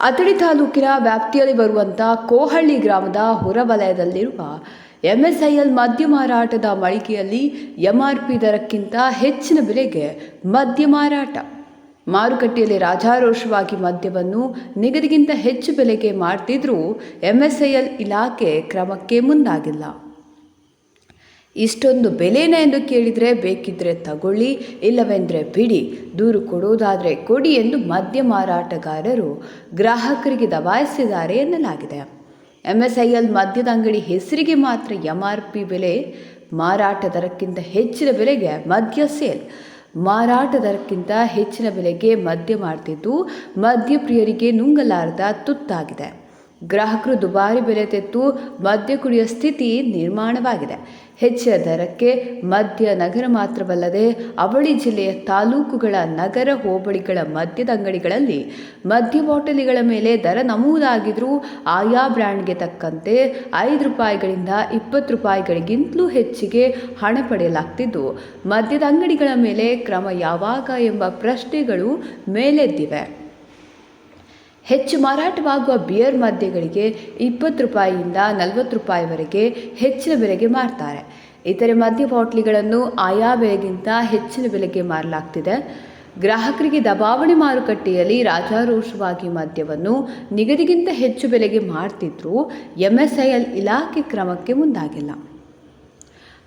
ಅಥಣಿ ತಾಲೂಕಿನ ವ್ಯಾಪ್ತಿಯಲ್ಲಿ ಬರುವಂಥ ಕೋಹಳ್ಳಿ ಗ್ರಾಮದ ಹೊರವಲಯದಲ್ಲಿರುವ ಎಂಎಸ್ಐಎಲ್ ಮದ್ಯ ಮಾರಾಟದ ಮಳಿಗೆಯಲ್ಲಿ ಎಂಆರ್ಪಿ ದರಕ್ಕಿಂತ ಹೆಚ್ಚಿನ ಬೆಲೆಗೆ ಮದ್ಯ ಮಾರಾಟ. ಮಾರುಕಟ್ಟೆಯಲ್ಲಿ ರಾಜಾರೋಷವಾಗಿ ಮದ್ಯವನ್ನು ನಿಗದಿಗಿಂತ ಹೆಚ್ಚು ಬೆಲೆಗೆ ಮಾಡ್ತಿದ್ರೂ ಎಂಎಸ್ಐಎಲ್ ಇಲಾಖೆ ಕ್ರಮಕ್ಕೆ ಮುಂದಾಗಿಲ್ಲ. ಇಷ್ಟೊಂದು ಬೆಲೆನ ಎಂದು ಕೇಳಿದರೆ ಬೇಕಿದ್ರೆ ತಗೊಳ್ಳಿ, ಇಲ್ಲವೆಂದರೆ ಬಿಡಿ. ದೂರು ಕೊಡುವುದಾದರೆ ಕೊಡಿ ಎಂದು ಮದ್ಯ ಮಾರಾಟಗಾರರು ಗ್ರಾಹಕರಿಗೆ ದಬಾಯಿಸಿದ್ದಾರೆ ಎನ್ನಲಾಗಿದೆ. ಎಂ ಎಸ್ ಐ ಎಲ್ ಮದ್ಯದ ಅಂಗಡಿ ಹೆಸರಿಗೆ ಮಾತ್ರ ಎಂ ಆರ್ ಪಿ ಬೆಲೆ, ಮಾರಾಟ ದರಕ್ಕಿಂತ ಹೆಚ್ಚಿನ ಬೆಲೆಗೆ ಮದ್ಯ ಸೇಲ್. ಮಾರಾಟ ದರಕ್ಕಿಂತ ಹೆಚ್ಚಿನ ಬೆಲೆಗೆ ಮದ್ಯ ಮಾಡ್ತಿದ್ದು ಮದ್ಯಪ್ರಿಯರಿಗೆ ನುಂಗಲಾರದ ತುತ್ತಾಗಿದೆ. ಗ್ರಾಹಕರು ದುಬಾರಿ ಬೆಲೆ ತೆತ್ತು ಮದ್ಯ ಕುಡಿಯುವ ಸ್ಥಿತಿ ನಿರ್ಮಾಣವಾಗಿದೆ. ಹೆಚ್ಚಿನ ದರಕ್ಕೆ ಮದ್ಯ ನಗರ ಮಾತ್ರವಲ್ಲದೆ ಅವಳಿ ಜಿಲ್ಲೆಯ ತಾಲೂಕುಗಳ ನಗರ ಹೋಬಳಿಗಳ ಮದ್ಯದ ಅಂಗಡಿಗಳಲ್ಲಿ ಮದ್ಯ ಬಾಟಲಿಗಳ ಮೇಲೆ ದರ ನಮೂದಾಗಿದ್ದರೂ ಆಯಾ ಬ್ರ್ಯಾಂಡ್ಗೆ ತಕ್ಕಂತೆ ಐದು ರೂಪಾಯಿಗಳಿಂದ ಇಪ್ಪತ್ತು ರೂಪಾಯಿಗಳಿಗಿಂತಲೂ ಹೆಚ್ಚಿಗೆ ಹಣ ಪಡೆಯಲಾಗ್ತಿದ್ದು. ಮದ್ಯದ ಅಂಗಡಿಗಳ ಮೇಲೆ ಕ್ರಮ ಯಾವಾಗ ಎಂಬ ಪ್ರಶ್ನೆಗಳು ಮೇಲೆದ್ದಿವೆ. ಹೆಚ್ಚು ಮಾರಾಟವಾಗುವ ಬಿಯರ್ ಮದ್ಯಗಳಿಗೆ ಇಪ್ಪತ್ತು ರೂಪಾಯಿಯಿಂದ ನಲವತ್ತು ರೂಪಾಯಿವರೆಗೆ ಹೆಚ್ಚಿನ ಬೆಲೆಗೆ ಮಾರ್ತಾರೆ. ಇತರೆ ಮದ್ಯ ಬಾಟ್ಲಿಗಳನ್ನು ಆಯಾ ಬೆಲೆಗಿಂತ ಹೆಚ್ಚಿನ ಬೆಲೆಗೆ ಮಾರಲಾಗ್ತಿದೆ. ಗ್ರಾಹಕರಿಗೆ ದಬಾವಣೆ ಮಾರುಕಟ್ಟೆಯಲ್ಲಿ ರಾಜಾರೋಷವಾಗಿ ಮದ್ಯವನ್ನು ನಿಗದಿಗಿಂತ ಹೆಚ್ಚು ಬೆಲೆಗೆ ಮಾರ್ತಿದ್ರೂ ಎಂಎಸ್ಐಎಲ್ ಇಲಾಖೆ ಕ್ರಮಕ್ಕೆ ಮುಂದಾಗಿಲ್ಲ.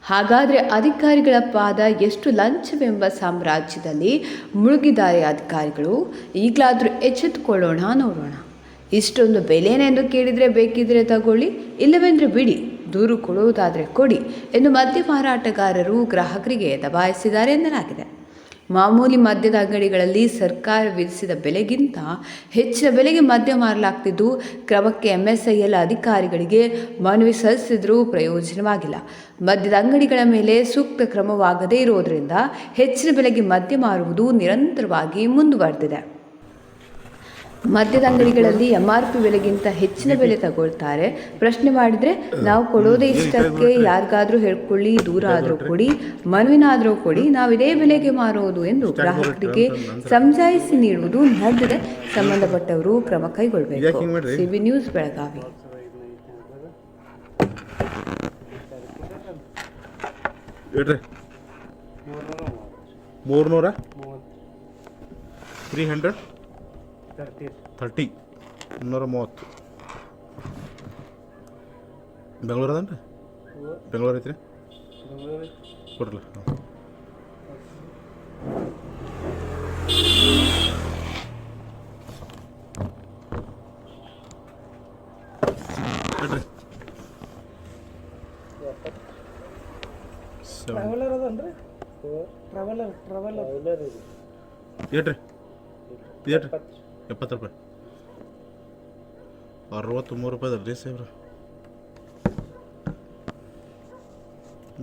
ಹಾಗಾದರೆ ಅಧಿಕಾರಿಗಳ ಪಾದ ಎಷ್ಟು ಲಂಚವೆಂಬ ಸಾಮ್ರಾಜ್ಯದಲ್ಲಿ ಮುಳುಗಿದ್ದಾರೆ ಅಧಿಕಾರಿಗಳು? ಈಗಲಾದರೂ ಎಚ್ಚೆತ್ತುಕೊಳ್ಳೋಣ, ನೋಡೋಣ. ಇಷ್ಟೊಂದು ಬೆಲೆನೆಂದು ಕೇಳಿದರೆ ಬೇಕಿದ್ರೆ ತಗೊಳ್ಳಿ, ಇಲ್ಲವೆಂದರೆ ಬಿಡಿ, ದೂರು ಕೊಡುವುದಾದರೆ ಕೊಡಿ ಎಂದು ಮದ್ಯ ಮಾರಾಟಗಾರರು ಗ್ರಾಹಕರಿಗೆ ದಬಾಯಿಸಿದ್ದಾರೆ ಎನ್ನಲಾಗಿದೆ. ಮಾಮೂಲಿ ಮದ್ಯದ ಅಂಗಡಿಗಳಲ್ಲಿ ಸರ್ಕಾರ ವಿಧಿಸಿದ ಬೆಲೆಗಿಂತ ಹೆಚ್ಚಿನ ಬೆಲೆಗೆ ಮದ್ಯ ಮಾರಲಾಗ್ತಿದ್ದು, ಕ್ರಮಕ್ಕೆ ಎಂಎಸ್ಐಎಲ್ ಅಧಿಕಾರಿಗಳಿಗೆ ಮನವಿ ಸಲ್ಲಿಸಿದರೂ ಪ್ರಯೋಜನವಾಗಿಲ್ಲ. ಮದ್ಯದ ಅಂಗಡಿಗಳ ಮೇಲೆ ಸೂಕ್ತ ಕ್ರಮವಾಗದೇ ಇರುವುದರಿಂದ ಹೆಚ್ಚಿನ ಬೆಲೆಗೆ ಮದ್ಯ ಮಾರುವುದು ನಿರಂತರವಾಗಿ ಮುಂದುವರೆದಿದೆ. ಮದ್ಯದ ಅಂಗಡಿಗಳಲ್ಲಿ ಎಂ ಆರ್ ಪಿ ಬೆಲೆಗಿಂತ ಹೆಚ್ಚಿನ ಬೆಲೆ ತಗೊಳ್ತಾರೆ. ಪ್ರಶ್ನೆ ಮಾಡಿದ್ರೆ ನಾವು ಕೊಡೋದೇ ಇಷ್ಟಕ್ಕೆ ಯಾರಿಗಾದರೂ ಹೇಳ್ಕೊಳ್ಳಿ ದೂರ ಆದರೂ ಕೊಡಿ ಮನವಿನಾದರೂ ಕೊಡಿ ನಾವು ಇದೇ ಬೆಲೆಗೆ ಮಾರೋದು ಎಂದು ಗ್ರಾಹಕರಿಗೆ ಸಮಜಾಯಿಸಿ ನೀಡುವುದು ನಡೆದಿದೆ. ಸಂಬಂಧಪಟ್ಟವರು ಕ್ರಮ ಕೈಗೊಳ್ಳಬೇಕು ಸಿಬಿ ನ್ಯೂಸ್ ಬೆಳಗಾವಿ. ಮೂರ್ನೂರ? ತ್ರೀ ಹಂಡ್ರೆಡ್ ಥರ್ಟಿ ಮುನ್ನೂರ ಮೂವತ್ತು ಬೆಂಗಳೂರು ಅದನ್ರಿ ಬೆಂಗಳೂರು ಐತ್ರಿ ಕೊಡ್ರಲ್ಲ ಹಾಂ ಇಡ್ರಿ ಸೆವೆನ್ ಟ್ರಾವೆಲರ್ ಅದನ್ರಿ ಟ್ರಾವೆಲರ್ ಟ್ರಾವೆಲರ್ ಏಟ್ರಿ ಏಟ್ರಿ ಎಪ್ಪತ್ತು ರೂಪಾಯಿ. ಅರವತ್ತ್ಮೂರು ರೂಪಾಯಿ ಅದ ರೀ ಸೇವ್ರ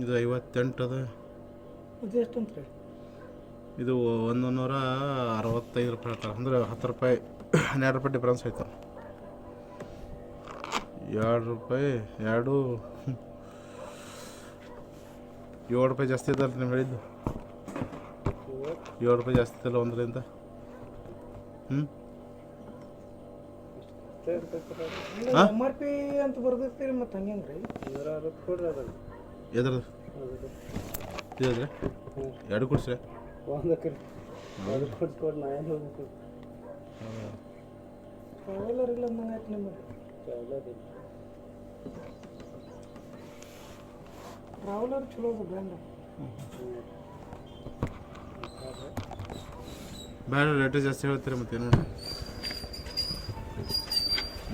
ಇದು ಐವತ್ತೆಂಟು ಅದ. ಇದು ಎಷ್ಟಂತ್ರಿ ಇದು ಒಂದು ನೂರ ಅರವತ್ತೈದು ರೂಪಾಯಿ ಹೇಳ್ತಾರೆ. ಅಂದ್ರೆ ಹತ್ತು ರೂಪಾಯಿ ಹನ್ನೆರಡು ರೂಪಾಯಿ ಡಿಫ್ರೆನ್ಸ್ ಆಯ್ತು ಎರಡು ರೂಪಾಯಿ ಎರಡು. ಏಳು ರೂಪಾಯಿ ಜಾಸ್ತಿ ಇದಲ್ಲ ನೀವು ಹೇಳಿದ್ದು. ಏಳು ರೂಪಾಯಿ ಜಾಸ್ತಿ ಇದಲ್ಲ ಒಂದರಿಂದ. ಹ್ಞೂ ಹಾ? ಎಂ ಆರ್ ಪಿ ಅಂತ ಬರ್ದಿರ್ತೀರಿ ಮತ್ತೆ ಹಂಗೇನ್ರಿ ನೂರ ಅರವತ್ತು ಕೊಡ್ರಿ ಅದನ್ನ. ಎದ್ರದ್ದು ಇದ್ರೆ ಎರಡು ಕೊಡ್ಸ್ರೆ. ಒಂದಕ್ಕೆ ಅದು ಕೊಟ್ಟು ನಾ ಏನು ಹೋಗ್ಬೇಕು ಟ್ರಾವೆಲರ್ ಇಲ್ಲ ಅಂದಂಗೆ ಆಯ್ತು ನಿಮಗೆ? ಟ್ರಾವೆಲರ್ ಇಲ್ಲ. ಟ್ರಾವೆಲರ್ ಚಲೋ ಅದ ಬ್ರ್ಯಾಂಡ್ ಬೇಡ ರೇಟ್ ಜಾಸ್ತಿ ಹೇಳ್ತೀರಿ ಮತ್ತೆ ನೋಡಿ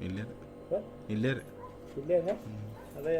ಇಲ್ಲೇ ರೀ ಇಲ್ಲೇ ರೀ ಇಲ್ಲೇ ಹ್ಞೂ